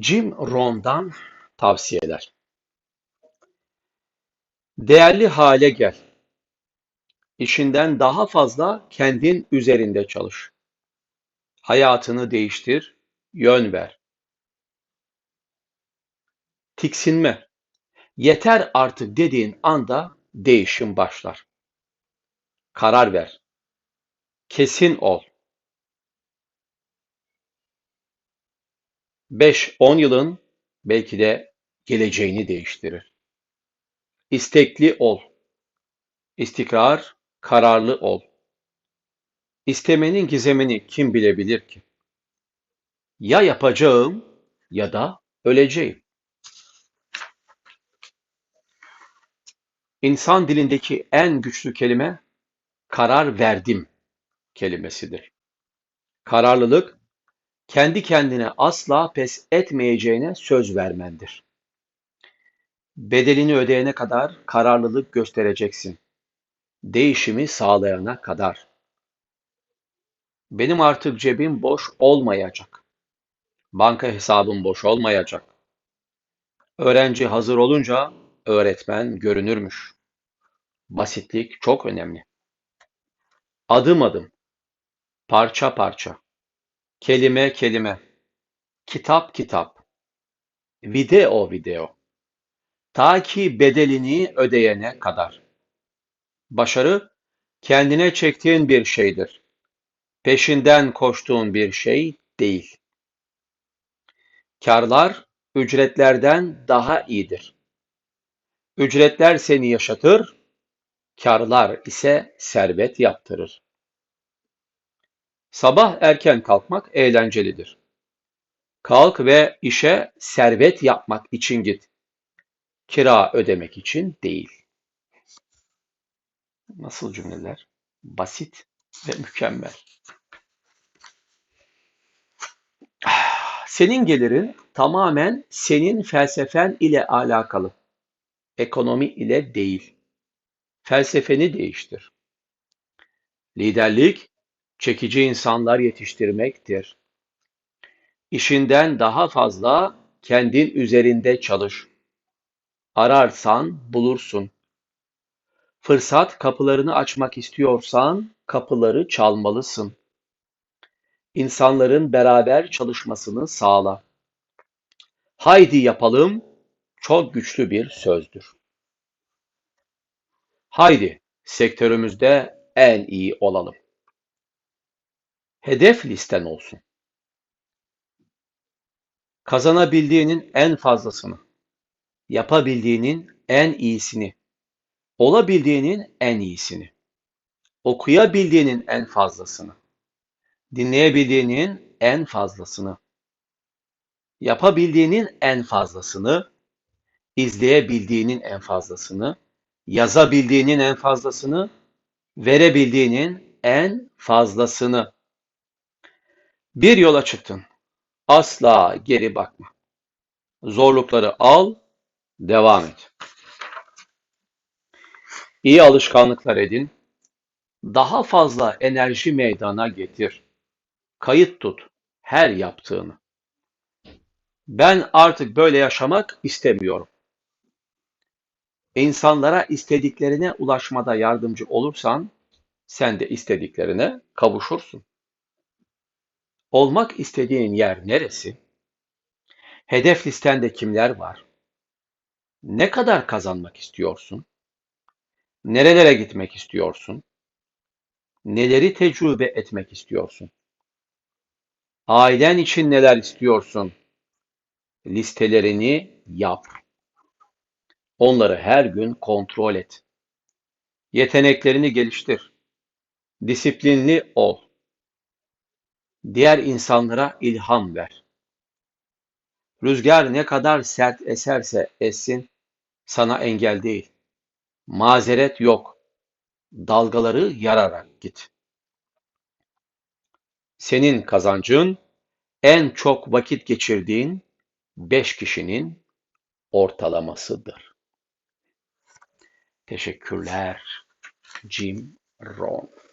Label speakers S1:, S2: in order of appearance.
S1: Jim Rohn'dan tavsiyeler. Değerli hale gel. İşinden daha fazla kendin üzerinde çalış. Hayatını değiştir, yön ver. Tiksinme. Yeter artık dediğin anda değişim başlar. Karar ver. Kesin ol. 5-10 yılın belki de geleceğini değiştirir. İstekli ol. İstikrar, kararlı ol. İstemenin gizemini kim bilebilir ki? Ya yapacağım ya da öleceğim. İnsan dilindeki en güçlü kelime karar verdim kelimesidir. Kararlılık kendi kendine asla pes etmeyeceğine söz vermendir. Bedelini ödeyene kadar kararlılık göstereceksin. Değişimi sağlayana kadar. Benim artık cebim boş olmayacak. Banka hesabım boş olmayacak. Öğrenci hazır olunca öğretmen görünürmüş. Basitlik çok önemli. Adım adım, parça parça, kelime kelime, kitap kitap, video video, ta ki bedelini ödeyene kadar. Başarı kendine çektiğin bir şeydir. Peşinden koştuğun bir şey değil. Karlar ücretlerden daha iyidir. Ücretler seni yaşatır, karlar ise servet yaptırır. Sabah erken kalkmak eğlencelidir. Kalk ve işe servet yapmak için git. Kira ödemek için değil. Nasıl cümleler? Basit ve mükemmel. Senin gelirin tamamen senin felsefen ile alakalı. Ekonomi ile değil. Felsefeni değiştir. Liderlik, çekici insanlar yetiştirmektir. İşinden daha fazla kendin üzerinde çalış. Ararsan bulursun. Fırsat kapılarını açmak istiyorsan kapıları çalmalısın. İnsanların beraber çalışmasını sağla. Haydi yapalım çok güçlü bir sözdür. Haydi sektörümüzde en iyi olalım. Hedef listen olsun. Kazanabildiğinin en fazlasını, yapabildiğinin en iyisini, olabildiğinin en iyisini, okuyabildiğinin en fazlasını, dinleyebildiğinin en fazlasını, yapabildiğinin en fazlasını, izleyebildiğinin en fazlasını, yazabildiğinin en fazlasını, verebildiğinin en fazlasını. Bir yola çıktın. Asla geri bakma. Zorlukları al, devam et. İyi alışkanlıklar edin. Daha fazla enerji meydana getir. Kayıt tut her yaptığını. Ben artık böyle yaşamak istemiyorum. İnsanlara istediklerine ulaşmada yardımcı olursan, sen de istediklerine kavuşursun. Olmak istediğin yer neresi? Hedef listende kimler var? Ne kadar kazanmak istiyorsun? Nerelere gitmek istiyorsun? Neleri tecrübe etmek istiyorsun? Ailen için neler istiyorsun? Listelerini yap. Onları her gün kontrol et. Yeteneklerini geliştir. Disiplinli ol. Diğer insanlara ilham ver. Rüzgar ne kadar sert eserse essin, sana engel değil. Mazeret yok. Dalgaları yararak git. Senin kazancın en çok vakit geçirdiğin beş kişinin ortalamasıdır. Teşekkürler. Jim Rohn